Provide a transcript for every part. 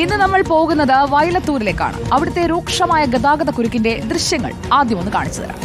ഇന്ന് നമ്മൾ പോകുന്നത് വയലത്തൂരിലേക്കാണ്. അവിടുത്തെ രൂക്ഷമായ ഗതാഗത കുരുക്കിന്റെ ദൃശ്യങ്ങൾ ആദ്യം ഒന്ന് കാണിച്ചു തരാം.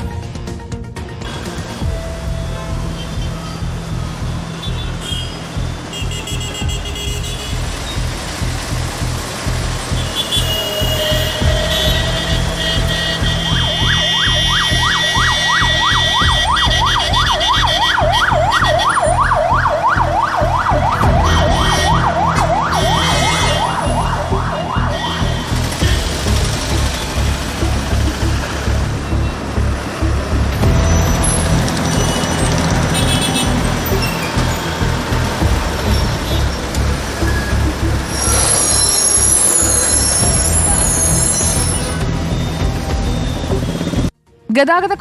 ഗതാഗത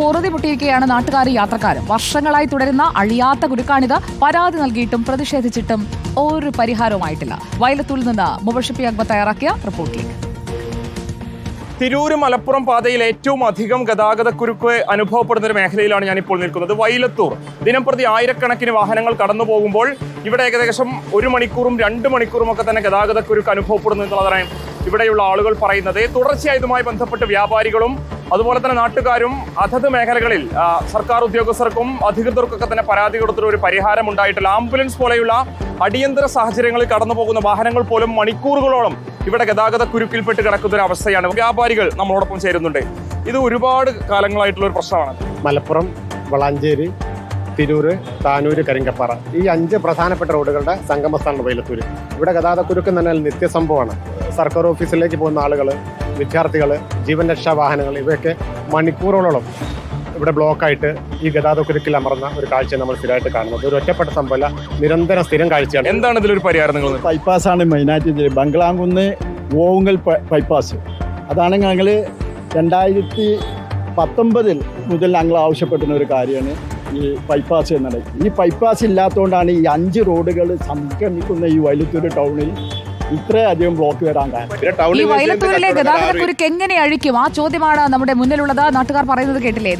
പൊറുതി പൊട്ടിയിരിക്കുകയാണ് നാട്ടുകാരും യാത്രക്കാരും. വർഷങ്ങളായി തുടരുന്ന അഴിയാത്ത കുരുക്കാണിത് പരാതി നൽകിയിട്ടും പ്രതിഷേധിച്ചിട്ടും ഒരു പരിഹാരവുമായിട്ടില്ല. വയലത്തൂരിൽ നിന്ന് മുബഷിപ്പി അക്ബർ തയ്യാറാക്കിയ റിപ്പോർട്ടിലേക്ക്. തിരൂര് മലപ്പുറം പാതയിൽ ഏറ്റവും അധികം ഗതാഗത കുരുക്ക് അനുഭവപ്പെടുന്ന ഒരു മേഖലയിലാണ് ഞാനിപ്പോൾ നിൽക്കുന്നത്. വൈലത്തൂർ ദിനംപ്രതി ആയിരക്കണക്കിന് വാഹനങ്ങൾ കടന്നു പോകുമ്പോൾ ഇവിടെ ഏകദേശം ഒരു മണിക്കൂറും രണ്ട് മണിക്കൂറും ഒക്കെ തന്നെ ഗതാഗത കുരുക്ക് അനുഭവപ്പെടുന്നു എന്നുള്ളതാണ് ഇവിടെയുള്ള ആളുകൾ പറയുന്നത്. തുടർച്ചയായി ഇതുമായി ബന്ധപ്പെട്ട് വ്യാപാരികളും അതുപോലെ തന്നെ നാട്ടുകാരും അതത് മേഖലകളിൽ സർക്കാർ ഉദ്യോഗസ്ഥർക്കും അധികൃതർക്കൊക്കെ തന്നെ പരാതി കൊടുത്തിട്ട് ഒരു പരിഹാരം ഉണ്ടായിട്ടില്ല. ആംബുലൻസ് പോലെയുള്ള അടിയന്തര സാഹചര്യങ്ങളിൽ കടന്നു പോകുന്ന വാഹനങ്ങൾ പോലും മണിക്കൂറുകളോളം ഇവിടെ ഗതാഗത കുരുക്കിൽപ്പെട്ട് കിടക്കുന്ന ഒരു അവസ്ഥയാണ്. വ്യാപാരികൾ നമ്മളോടൊപ്പം ചേരുന്നുണ്ട്. ഇത് ഒരുപാട് കാലങ്ങളായിട്ടുള്ള ഒരു പ്രശ്നമാണ്. മലപ്പുറം വളാഞ്ചേരി തിരൂർ താനൂര് കരിങ്കപ്പാറ. ഈ അഞ്ച് പ്രധാനപ്പെട്ട റോഡുകളുടെ സംഗമസ്ഥാനമാണ് വൈലത്തൂര്. ഇവിടെ ഗതാഗത കുരുക്ക് തന്നെ നിത്യസംഭവമാണ്. സർക്കാർ ഓഫീസിലേക്ക് പോകുന്ന ആളുകൾ വിദ്യാർത്ഥികൾ ജീവൻ രക്ഷാ വാഹനങ്ങൾ ഇവയൊക്കെ മണിക്കൂറുകളോളം ഇവിടെ ബ്ലോക്കായിട്ട് ഈ ഗതാഗതക്കുരുക്കിൽ അമർന്ന ഒരു കാഴ്ച നമ്മൾ സ്ഥിരമായിട്ട് കാണുന്നത്. ഒരു ഒറ്റപ്പെട്ട സംഭവമല്ല നിരന്തരം സ്ഥിരം കാഴ്ചയാണ്. എന്താണ് ഇതിലൊരു പരിഹാരം നിങ്ങൾ ആണ് മെയിനായിട്ട് ഇത് ബംഗ്ലാംകുന്ന് ഓവുങ്കൽ ബൈപ്പാസ് അതാണ് ഞങ്ങൾ രണ്ടായിരത്തി പത്തൊമ്പതിൽ മുതൽ ഞങ്ങൾ ആവശ്യപ്പെടുന്ന ഒരു കാര്യമാണ് ഈ ബൈപ്പാസ് എന്നുള്ളത്. ഈ ബൈപ്പാസ് ഇല്ലാത്തതുകൊണ്ടാണ് ഈ അഞ്ച് റോഡുകൾ സംക്രമിക്കുന്ന ഈ വൈലത്തൂർ ടൗണിൽ ഇത്രയധികം ബ്ലോക്ക് വരാൻ കാരണം. ഈ വയലത്തൂരിലെ ഗതാഗതക്കുരുക്ക് എങ്ങനെ അഴിക്കും ആ ചോദ്യമാണ് നമ്മുടെ മുന്നിലുള്ളത്. നാട്ടുകാർ പറയുന്നത് കേട്ടില്ലേ?